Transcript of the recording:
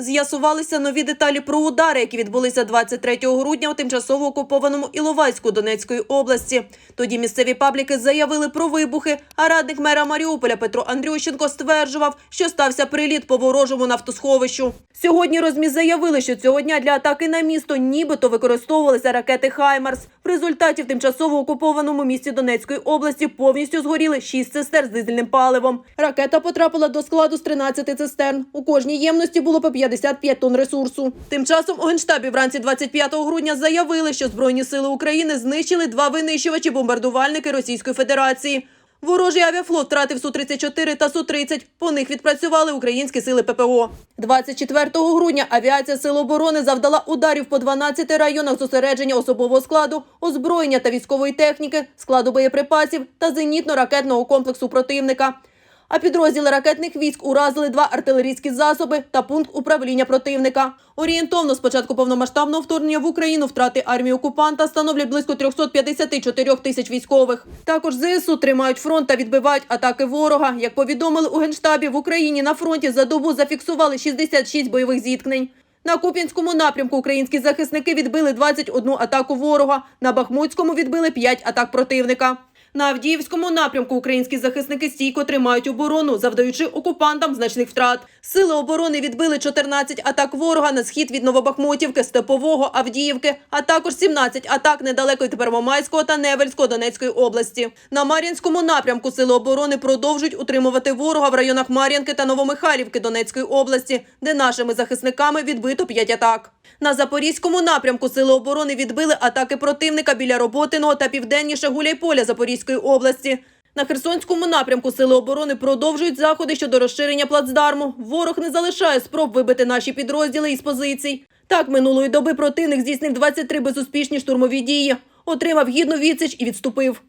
З'ясувалися нові деталі про удари, які відбулися 23 грудня у тимчасово окупованому Іловайську Донецької області. Тоді місцеві пабліки заявили про вибухи, а радник мера Маріуполя Петро Андрющенко стверджував, що стався приліт по ворожому нафтосховищу. Сьогодні розмі заявили, що цього дня для атаки на місто нібито використовувалися ракети «Хаймарс». В результаті в тимчасово окупованому місті Донецької області повністю згоріли 6 цистерн з дизельним паливом. Ракета потрапила до складу з 13 цистерн. У кожній ємності було по 55 тонн ресурсу. Тим часом у Генштабі вранці 25 грудня заявили, що Збройні сили України знищили два винищувачі-бомбардувальники Російської Федерації. Ворожий авіафлот втратив Су-34 та Су-30. По них відпрацювали українські сили ППО. 24 грудня авіація Сил оборони завдала ударів по 12 районах зосередження особового складу, озброєння та військової техніки, складу боєприпасів та зенітно-ракетного комплексу противника. А підрозділи ракетних військ уразили два артилерійські засоби та пункт управління противника. Орієнтовно з початку повномасштабного вторгнення в Україну втрати армії окупанта становлять близько 354 тисяч військових. Також ЗСУ тримають фронт та відбивають атаки ворога. Як повідомили у генштабі, в Україні на фронті за добу зафіксували 66 бойових зіткнень. На Куп'янському напрямку українські захисники відбили 21 атаку ворога. На Бахмутському відбили 5 атак противника. На Авдіївському напрямку українські захисники стійко тримають оборону, завдаючи окупантам значних втрат. Сили оборони відбили 14 атак ворога на схід від Новобахмутівки, Степового, Авдіївки, а також 17 атак недалеко від Первомайського та Невельського Донецької області. На Мар'їнському напрямку сили оборони продовжують утримувати ворога в районах Мар'їнки та Новомихайлівки Донецької області, де нашими захисниками відбито 5 атак. На Запорізькому напрямку сили оборони відбили атаки противника біля Роботиного та південніше Гуляйполя Запорізької області. На Херсонському напрямку сили оборони продовжують заходи щодо розширення плацдарму. Ворог не залишає спроб вибити наші підрозділи із позицій. Так, минулої доби противник здійснив 23 безуспішні штурмові дії, отримав гідну відсіч і відступив.